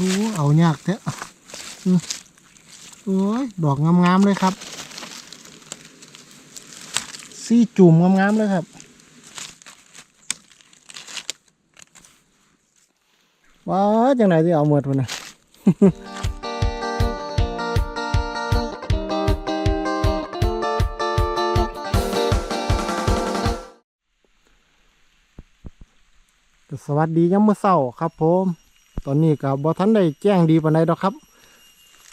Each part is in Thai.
ดูเอายากแท้อืมโอ้ยดอกงามๆเลยครับ ซี่จุ่มงามๆเลยครับว้าจังไหนที่เอาหมดวันนะสวัสดียามมื้อเช้าครับผม ตอนนี้ก็บ่ทันได้แจ้งดีปานใดดอกครับ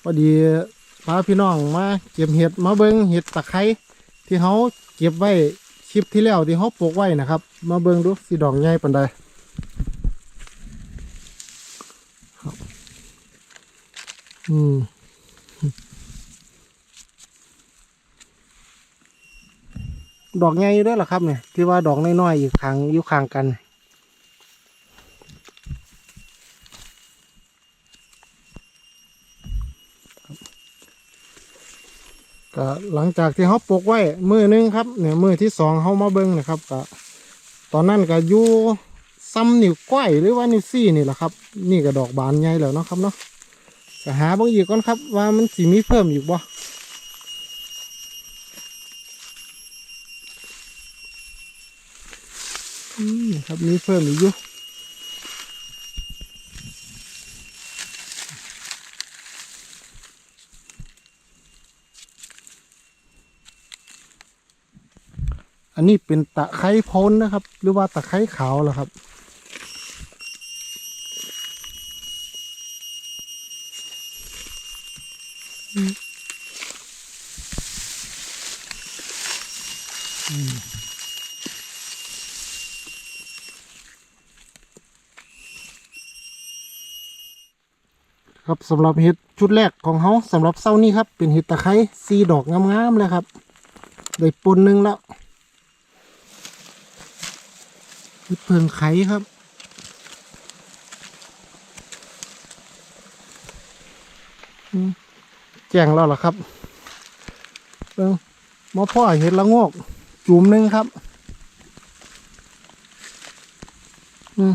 พอดีพาพี่น้องมาเก็บเห็ดมาเบิงเห็ดตะไคร้ที่เขาเก็บไว้คลิปที่แล้วที่เขาปลูกไว้นะครับ มาเบิงดูสิดอกใหญ่ปานใดอืมดอกใหญ่อยู่เด้วยล่ะครับเนี่ยที่ว่าดอกน้อยๆอยู่ข้างอยู่ข้างกัน ก็หลังจากที่เขาปลูกไว้มือหนึงครับเนี่ยมือที่สองเขามาเบิ้งนะครับก็ตอนนั้นก็อยู่ซ้ำนิ้วก้อยหรือว่านิ้วซี่นี่แหละครับ นี่ก็ดอกบานใหญ่แล้วเนาะครับเนาะก็หาบางอีกก่อนครับ ว่ามันสีมีเพิ่มอยู่บ่ครับมีเพิ่มอีกอยู่ อันนี้เป็นตะไคร้พ้นนะครับ หรือว่าตะไคร้ขาวเหรอครับ ครับสำหรับเห็ดชุดแรกของเขาสำหรับเส้านี้ครับ เป็นเห็ดตะไคร้สีดอกงามๆเลยครับ ได้ปนหนึ่งแล้ว เห็ดเพิงไข่ครับ แจ้งแล้วหรอครับเบิ่งมอพ่อเห็ดละงอก จุ่มหนึ่งครับ อืม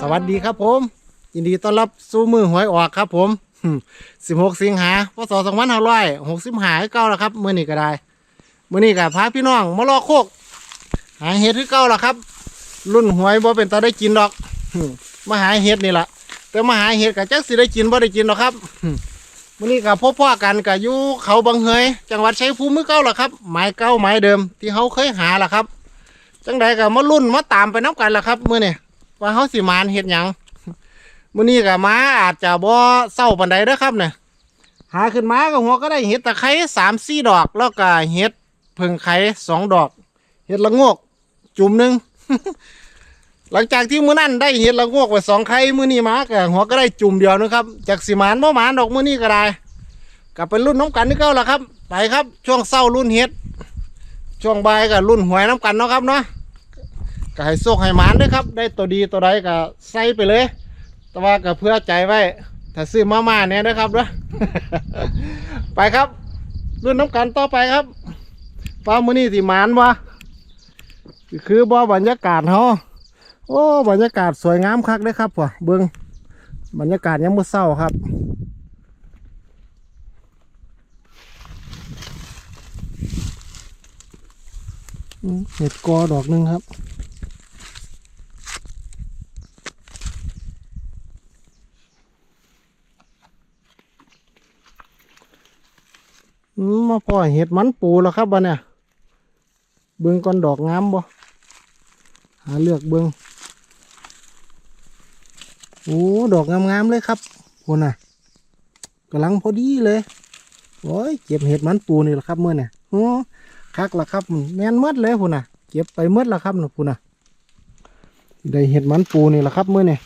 สวัสดีครับผม ยินดีต้อนรับสู่มือหวยออกครับผม 16 สิงหาพศ2565เก้าแล้วครับมื้อนี้ก็ได้มื้อนี้ก็พาพี่น้องมารอโคก หาเห็ดคือเก่าแล้วครับ รุ่นหวยบ่เป็นตาได้กินดอกมาหาเห็ดนี่ล่ะแต่มาหาเห็ดก็จักสิได้กินบ่ได้กินหรอกครับมื้อนี้ก็พบพ่อกันก็อยู่เขาบางเฮยจังหวัดชัยภูมิมือเก่าล่ะครับหมายเก่าหมายเดิมที่เขาเคยหาล่ะครับจังใดก็มารุ่นมาตามไปน้ำกันล่ะครับมื้อนี้ ว่าเขาสิมานเฮ็ดหยังมื้อนี้ก็มาอาจจะบ่เศร้าปานใดเด้อครับเนี่ยหาขึ้นมาก็หัวก็ได้เห็ดตะไคร้สามสี่ดอก แล้วก็เห็ดเพิ่งไข่สองดอก เห็ดละโงกจุ่มหนึ่งหลังจากที่มื้อนั้นได้เห็ดละโงกไปสองไข่มื้อนี้มาก็หัวก็ได้จุ่มเดียวนะครับจากสิมานบ่หมานดอกมื้อนี้ก็ได้กลับไปรุ่นน้ำกันนี่เก่าล่ะครับ ไปครับ ช่วงเศร้ารุ่นเห็ดช่วงบ่ายก็รุ่นหวยน้ำกันเนาะครับเนาะ ก็ให้โชคให้หมานด้วยครับ ได้ตัวดีตัวใดก็ใส่ไปเลย แต่ว่าก็เพื่อใจไว้ ถ้าซื้อมาม่าเนี่ยนะครับเด้อไปครับรุ่นน้ำกันต่อไปครับฟ้ามือนี่สิหมานวะคือบ่บรรยากาศเฮาโอ้บรรยากาศสวยงามคักเลยครับว่ะเบิ้งบรรยากาศยังมืดเศร้าครับเห็ดกอดอกหนึ่งครับ มาพ่อเห็ดมันปูแล้วครับบ้านเนี่ย เบิ้งก้อนดอกงามบ่ หาเลือกเบิ้งโอ้ ดอกงามๆเลยครับพุ่นน่ะกำลังพอดีเลย โอ้ย เก็บเห็ดมันปูนี่แหละครับเมื่อเนี่ยโอ้คักละครับ แม่นหมดเลยพุ่นน่ะ เก็บไปเมื่อละครับนะปูน่ะ ได้เห็ดมันปูนี่แหละครับเมื่อนี่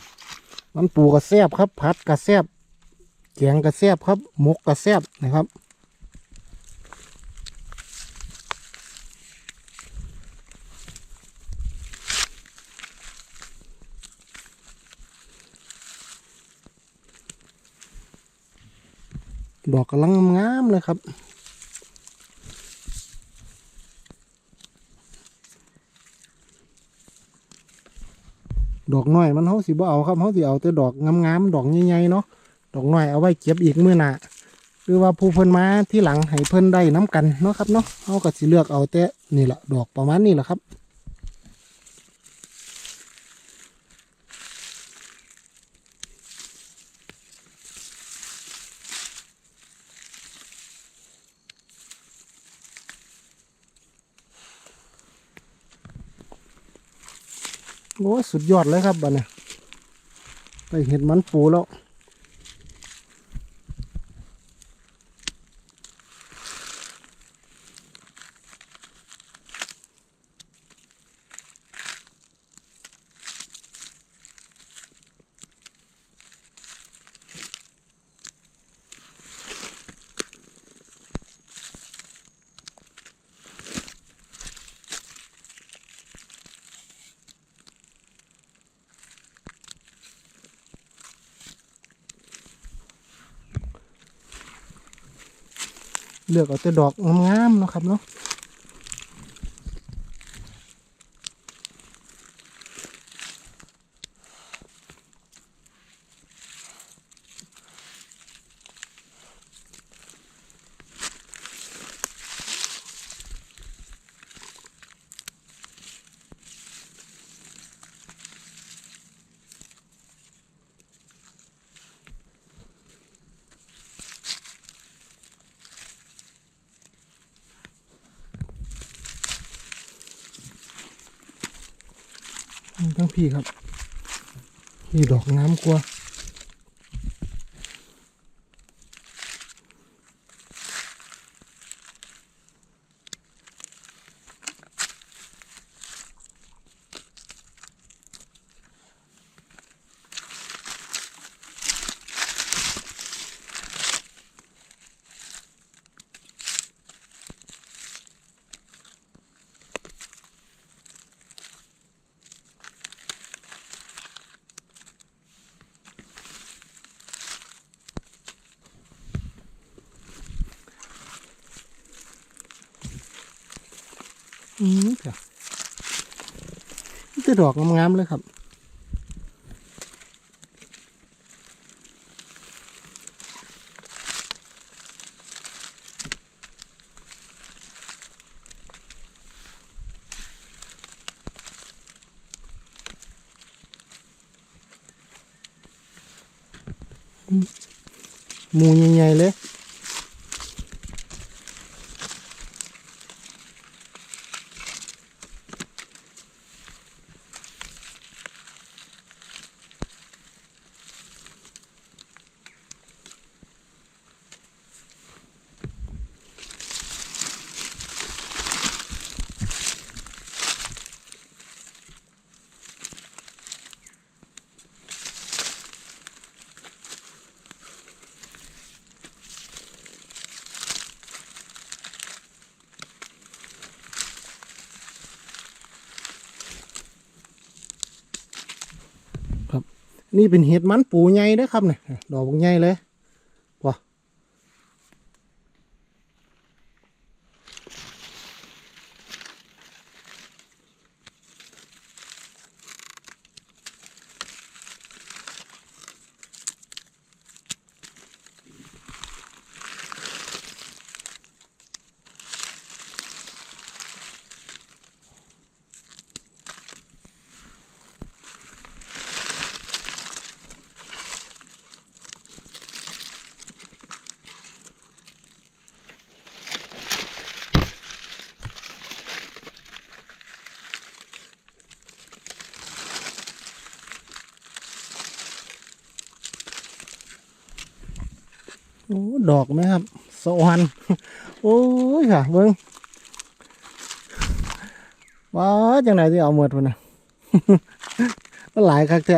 มันปูกระแซบครับ ผัดกระแซบแกงกระแซบครับ หมกกระแซบนะครับ ดอกกำลังงามเลยครับ ดอกน้อยมันเขาสิบ่เอาครับเขาสิเอาแต่ดอกงามๆดอกใหญ่ๆเนาะดอกน้อยเอาไว้เก็บอีกเมื้อหนาหรือว่าผู้เพิ่นมาที่หลังให้เพิ่นได้น้ำกันเนาะครับเนาะเขาก็สิเลือกเอาแต่นี่แหละดอกประมาณนี้แหละครับ สุดยอดเลยครับบัดเนี่ยไปเห็ดมันปูแล้ว เลือกเอาแต่ดอกงามๆเนาะครับเนาะ ทั้งพี่ครับ พี่ดอกน้ำกลัว อืมค่ะนี่แต่ดอกงามๆเลยครับมูใหญ่ๆเลย นี่เป็นเห็ดมันปูใหญ่นะครับเนี่ยดอกใหญ่เลย ดอกไหมครับสวรรค์โอ้ยค่ะเบิ้งว้าจังไหนที่เอาหมดไปนนะมันหลายคักแท้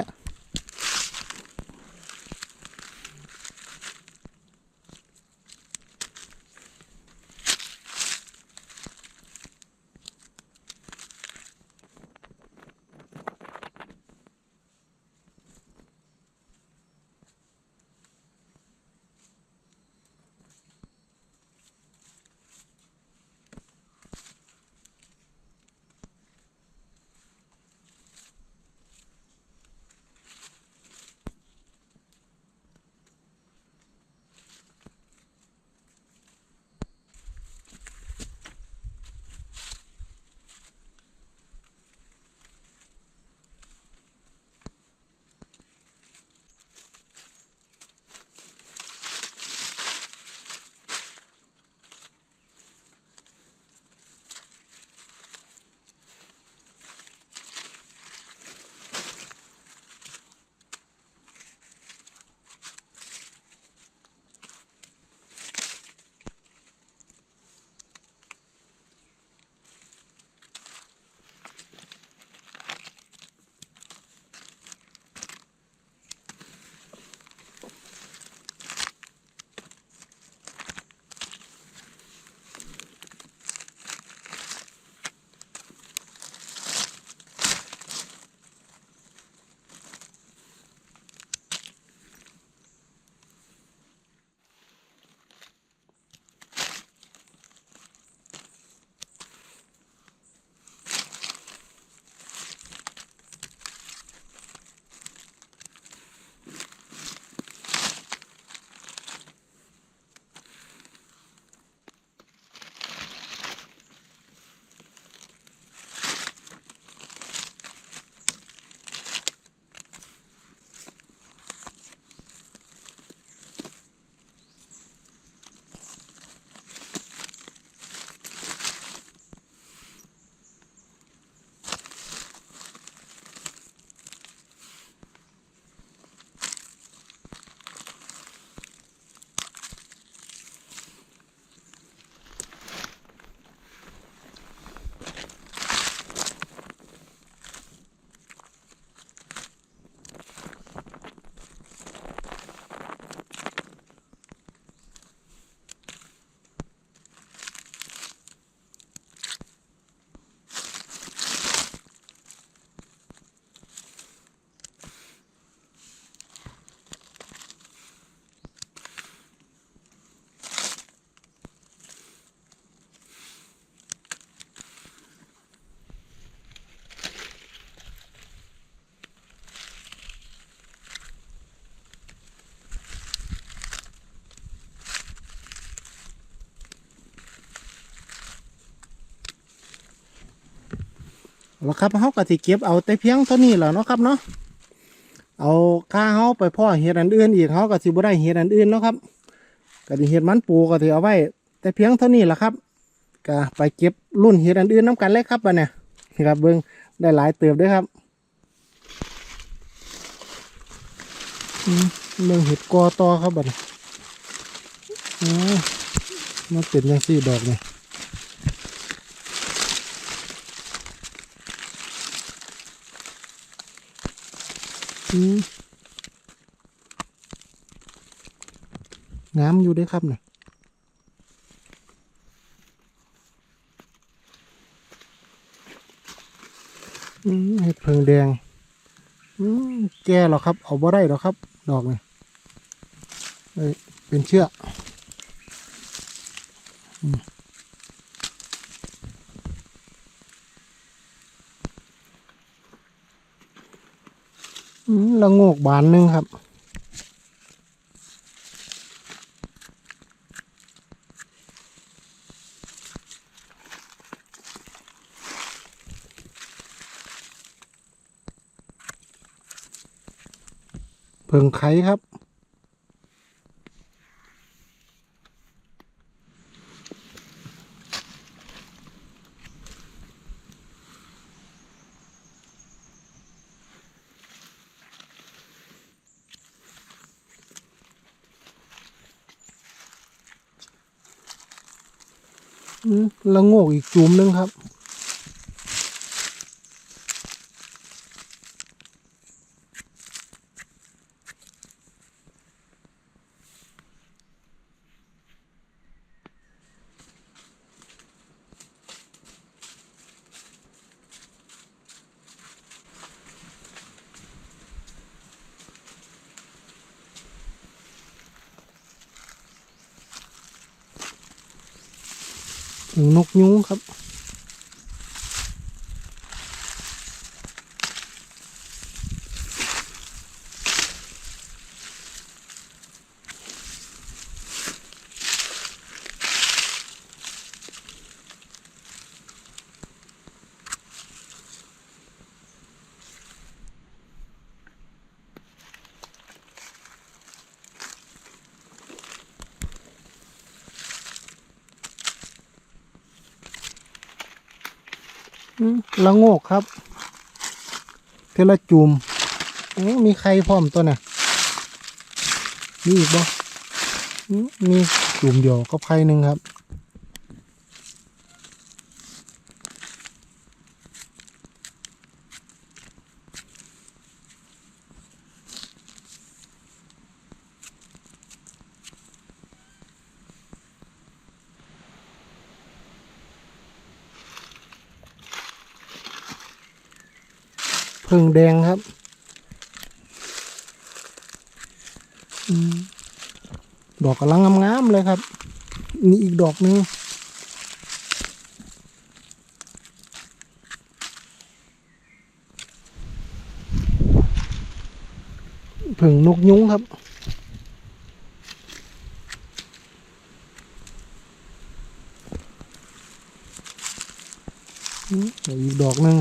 แล้วครับเฮาก็สิเก็บเอาแต่เพียงเท่านี้แหล้วเนาะครับเนาะเอาค่าเฮาไปพ่อเห็ดอันอื่นอีกเฮาก็สิบ่ได้เห็ดอันอื่นเนาะครับก็สิเห็ดมันปูก็สิเอาไว้ แต่เพียงเท่านี้แหละครับก็ไปเก็บรุ่นเห็ดอันอื่นน้กันเลยครับบัดเนี่ยนี่ครับเบิ่งได้หลายเติบด้วยครับเบิ่งเห็ดกอตอครับบัดนี้อ๋อมันเป็นจังซี่ดอกนี่อื งามอยู่ด้วยครับเนี่ยอืมเห็ดเพิงแดงอืมแก่หรอครับ เอาบ่ได้หรอครับ ดอกเนี่ยเอ้ยเป็นเชือกอืมอืม ละโงกบานหนึงครับ เพิ่งไข่ครับ อืม ละโงกอีกจุ่มหนึงครับ นกยุงครับ อืม ละโงกครับ เทละจุมโอ้มีใครพร้อมตัวน่ะมีอีกบ่อืมมีจุ่มเดียวก็ไพ่หนึ่งครับ พึ่งแดงครับอดอกกำลังงามๆเลยครับ นี่อีกดอกหนึงผึ่งนกยุงครับ อืมอีกดอกหนึ่ง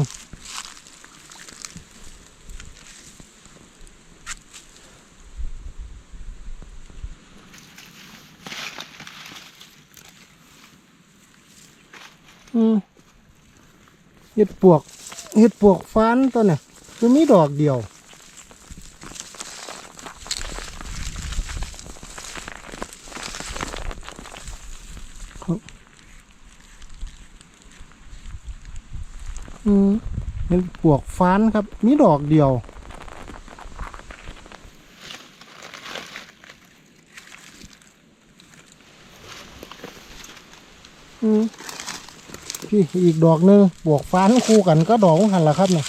อืม เห็ดปวกเห็ดปวกฟ้านตัวเนี่ยคือมีดอกเดียวครับอืมเห็ดปวกฟ้านครับ มีดอกเดียว อืม พี่อีกดอกหนึงบวกฟ้านคู่กันก็ดอกหันละครับเนี่ย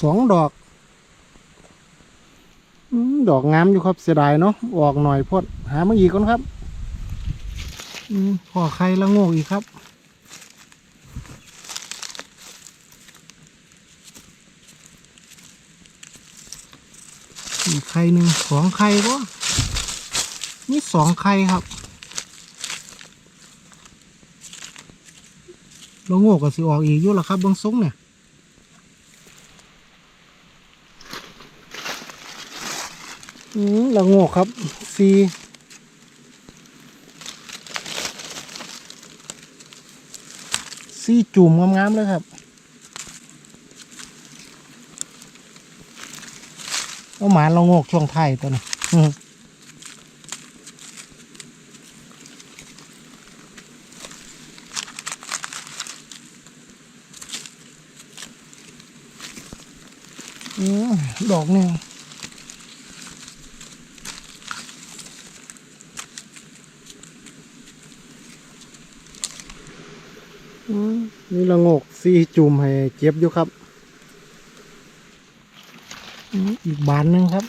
สองดอก ดอกงามอยู่ครับเสียดายเนาะออกหน่อยพดหามาอีกก่อนครับอืมพอใครละโงกอีกครับอีกไข่หนึ่งสองไข่ก็นี่สองไข่ครับละโงกก็สิออกอีกอยู่ละครับเบางทรงเนี่ย อืมละโงกครับสีสีจุ่มงามๆเลยครับ เอาหมาละโงกช่วงไทยตัวนี้ดอกหนึ่ง อืมนี่ ละงกซีจุ่มให้เจ็บอยู่ครับ อีกบานหนึ่งครับ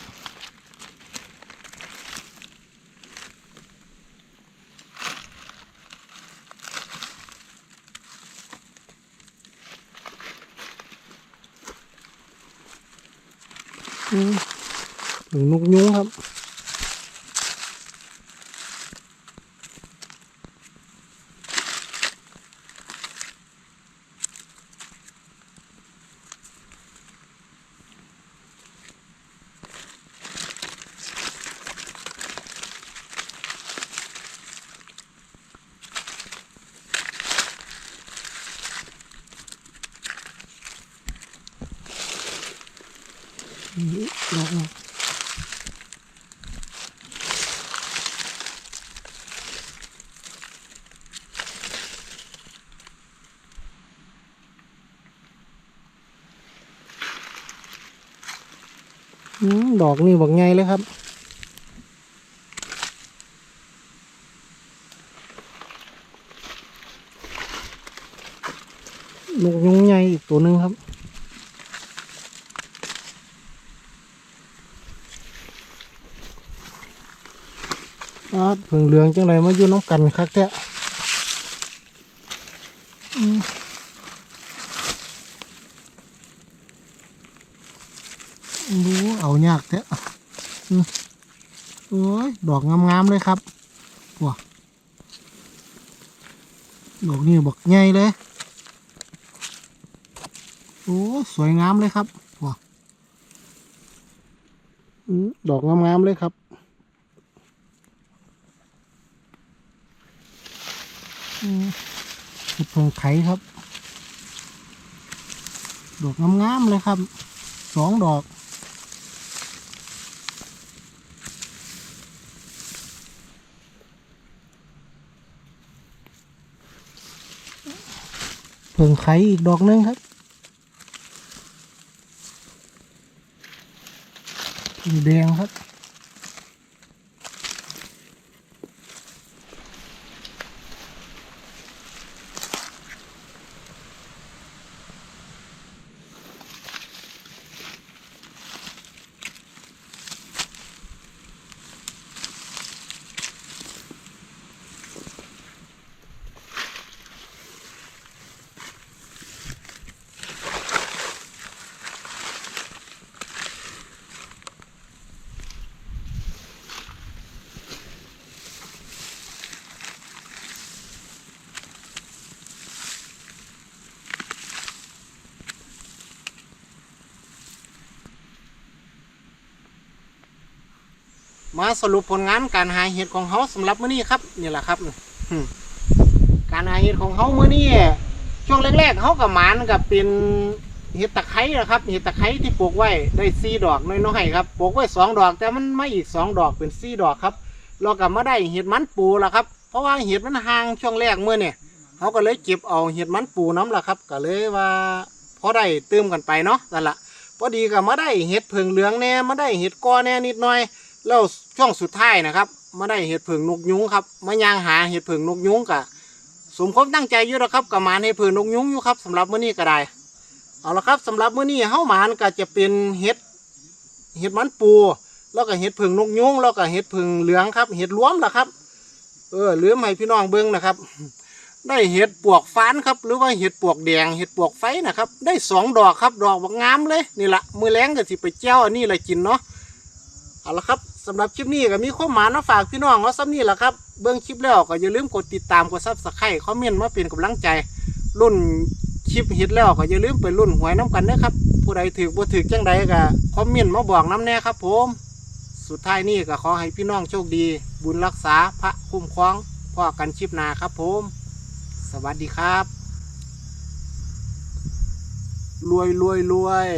ดอกนดอกนี่บอกไงเลยครับ ลูกยุงไงอีกตัวหนึ่งครับ อาดเพิ่งเหลืองจังไรมาอยู่น้องกันคักแท้อืมดูเอายากแท้อืมโอ้ย ดอกงามๆเลยครับว้าดอกนี่บอกใหญ่เลย โอ้ สวยงามเลยครับว้าอืมดอกงามๆเลยครับอืมเห็ ดเพิงไข่ครับ ดอกงามๆเลยครับ สองดอกเพิงไข่อีกดอกหนึงครับสีแดงครับ มาสรุปผลงานการหาเห็ดของเขาสำหรับมื้อนี้ครับนี่แหละครับการหาเห็ดของเขามื้อนี้ช่วงแรกๆเขากับหมานกับเป็นเห็ดตะไคร้นะครับเห็ดตะไคร้ที่ปลูกไว้ได้สี่ดอกน้อยๆครับปลูกไว้สองดอกแต่มันไม่อีกสองดอกเป็นสี่ดอกครับเรากลับมาได้เห็ดมันปูแล้วครับ เพราะว่าเห็ดมันห่างช่วงแรกเมื่อเนี่ยเขาก็เลยเก็บเอาเห็ดมันปูน้ำละครับ ก็เลยว่าพอได้เติมกันไปเนาะนั่นละพอดีก็มาได้เห็ดเพิงเหลืองแน่มาได้เห็ดกอแน่นิดหน่อย แล้วช่วงสุดท้ายนะครับมาได้เห็ดเผิงนกยุงครับมายางหาเห็ดเผิงนกยุงกะสมความตั้งใจอยู่แล้วครับกับมานเห็ดเผิงนกยุงอยู่ครับสำหรับมื้อนี้ก็ได้เอาละครับสำหรับมื้อนี้เฮาหมานก็จะเป็นเห็ดเห็ดมันปูแล้วก็เห็ดเผิงนกยุงแล้วก็เห็ดเผิงเหลืองครับ เห็ดรวมล่ะครับ เออลืมให้พี่น้องเบิ่งนะครับ ได้เห็ดปวกฟ้านครับ หรือว่าเห็ดปวกแดงเห็ดปวกไฟนะครับ ได้สองดอกครับ ดอกบักงามเลยนี่ละมือแรงก็สิไปเจ้าอันนี้เลยกินเนาะเอาละครับ สำหรับคลิปนี้ก็มีข้อมูลมาฝากพี่น้องว่าซ้ำนี่แหละครับเบื้องคลิปแล้วก็อย่าลืมกดติดตามกดซับสไครต์คอมเมนต์มาเป็นกำลังใจรุ่นคลิปเห็ดแล้วก็อย่าลืมไปรุ่นหวยน้ำกันนะครับผู้ใดถือบ่ถือจังใดก็คอมเมนต์มาบอกน้ำแน่ครับผม สุดท้ายนี้ก็ขอให้พี่น้องโชคดี บุญรักษาพระคุ้มครองพ่อกันคลิปนาครับผม สวัสดีครับ รวยรวยรวย